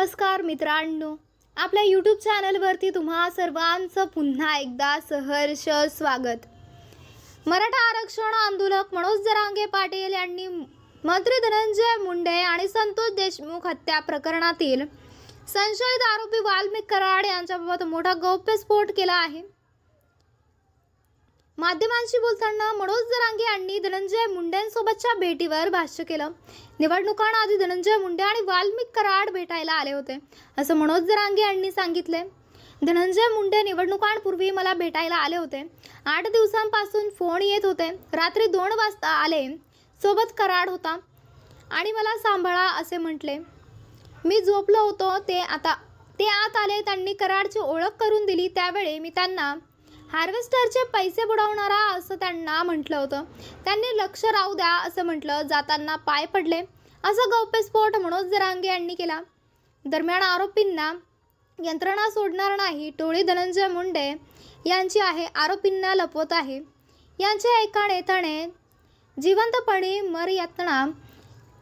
नमस्कार मित्रांनो. आपल्या यूट्यूब चॅनलवरती तुम्हा सर्वांचं पुन्हा एकदा सहर्ष स्वागत. मराठा आरक्षण आंदोलक मनोज जरांगे पाटील यांनी मंत्री धनंजय मुंडे आणि संतोष देशमुख हत्या प्रकरणातील संशयित आरोपी वाल्मिक कराड यांच्याबाबत मोठा गौप्यस्फोट केला आहे. माध्यमांशी बोलताना मनोज जरांगे यांनी धनंजय मुंडेंसोबतच्या भेटीवर भाष्य केलं. निवडणुकांआधी धनंजय मुंडे आणि वाल्मिक कराड भेटायला आले होते असं मनोज जरांगे यांनी सांगितले. धनंजय मुंडे निवडणुकांपूर्वी मला भेटायला आले होते. आठ दिवसांपासून फोन येत होते. रात्री दोन वाजता आले. सोबत कराड होता. आणि मला सांभाळा असे म्हटले. मी झोपलो होतो. ते आता ते आत आले. त्यांनी कराडची ओळख करून दिली. त्यावेळी मी त्यांना हार्वेस्टरचे पैसे बुडवणारा असं त्यांना म्हटलं होतं. त्यांनी लक्ष राहू द्या असं म्हटलं जाताना पाय पडले. असं गौप्यस्फोट मनोज जरांगे यांनी केला. दरम्यान आरोपींना यंत्रणा सोडणार नाही टोळी धनंजय मुंडे यांची आहे आरोपींना लपवत आहे. यांच्या एका नेत्याने जिवंतपणे मरयातना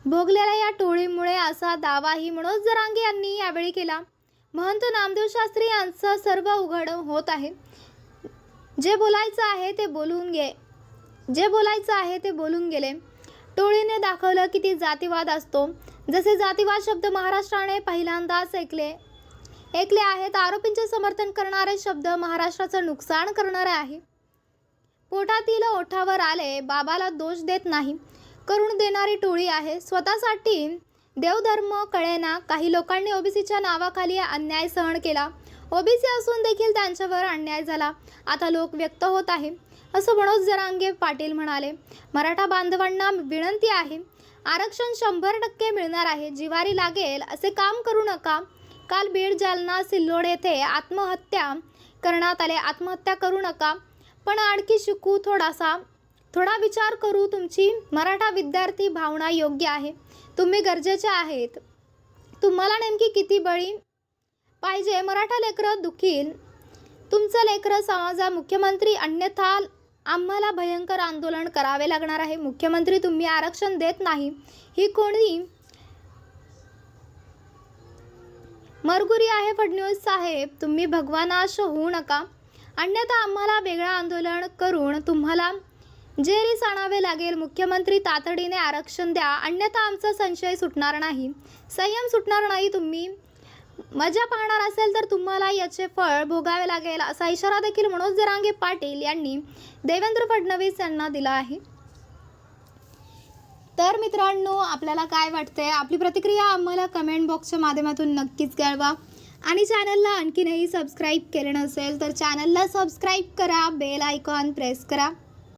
भोगलेल्या या टोळीमुळे असा दावाही मनोज जरांगे यांनी यावेळी केला. महंत नामदेव शास्त्री यांचं सर्व उघड होत आहे. जे बोलायचं आहे ते बोलून गे जे बोलायचं आहे ते बोलून गेले. टोळीने दाखवलं की ती जातीवाद असतो. जसे जातीवाद शब्द महाराष्ट्राने पहिल्यांदाच ऐकले. ऐकले आहेत आरोपींचे समर्थन करणारे शब्द महाराष्ट्राचं नुकसान करणारे आहे. पोटातील ओठावर आले बाबाला दोष देत नाही. करून देणारी टोळी आहे स्वतःसाठी देवधर्म कळेना. काही लोकांनी ओबीसीच्या नावाखाली अन्याय सहन केला. ओबीसी असून देखील त्यांच्यावर अन्याय झाला. आता लोक व्यक्त होत आहे. असं मनोज जरांगे पाटील म्हणाले. मराठा बांधवांना विनंती आहे आरक्षण शंभर टक्के मिळणार आहे जिवारी लागेल असे काम करू नका. काल बीड जालना सिल्लोड येथे आत्महत्या करण्यात आले. आत्महत्या करू नका. पण आणखी शिकू थोडासा. थोडा विचार करू तुमची मराठा विद्यार्थी भावना योग्य आहे. तुम्ही गरजेचे आहेत. तुम्हाला नेमकी किती बळी पाहिजे? मराठा लेकरं दुखील. तुमचं लेकरं समाजा मुख्यमंत्री अन्यथा आम्हाला भयंकर आंदोलन करावे लागणार आहे. मुख्यमंत्री तुम्ही आरक्षण देत नाही. ही कोणी? मरगुरी आहे फडणवीस साहेब. तुम्ही भगवानाश होऊ नका. अन्यथा आम्हाला वेगळं आंदोलन करून तुम्हाला जेरीस आणावे लागेल. मुख्यमंत्री तातडीने आरक्षण द्या. अन्यथा आमचा संशय सुटणार नाही. संयम सुटणार नाही तुम्ही. मजा पाहणार असेल तर तुम्हाला याचे फळ भोगावे लागेल असा इशारा देखील मनोज जरांगे पाटील यांनी देवेंद्र फडणवीस यांना दिला आहे. तर मित्रांनो आपल्याला काय वाटतंय? आपली प्रतिक्रिया आम्हाला कमेंट बॉक्सच्या माध्यमातून नक्कीच कळवा. आणि चॅनलला आणखीनही सबस्क्राईब केलं नसेल तर चॅनलला सबस्क्राईब करा. बेल आयकॉन प्रेस करा.